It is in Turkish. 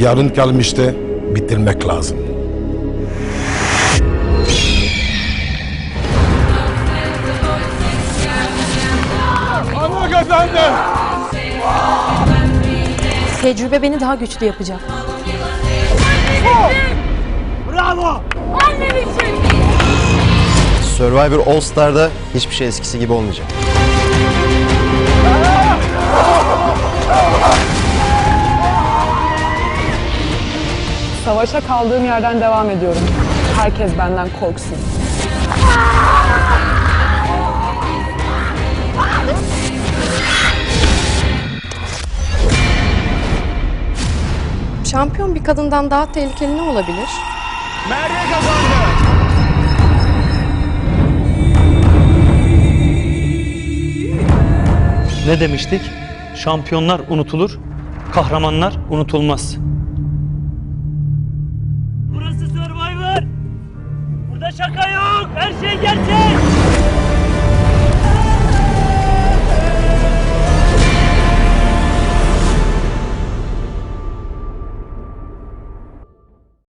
Yarın kalmıştı, bitirmek lazım. Ama kazandı. Tecrübe beni daha güçlü yapacak. Survivor All Star'da hiçbir şey eskisi gibi olmayacak. Savaşa kaldığım yerden devam ediyorum. Herkes benden korksun. Şampiyon bir kadından daha tehlikeli ne olabilir? Merve kazandı. Ne demiştik? Şampiyonlar unutulur, kahramanlar unutulmaz. Şaka yok. Her şey gerçek.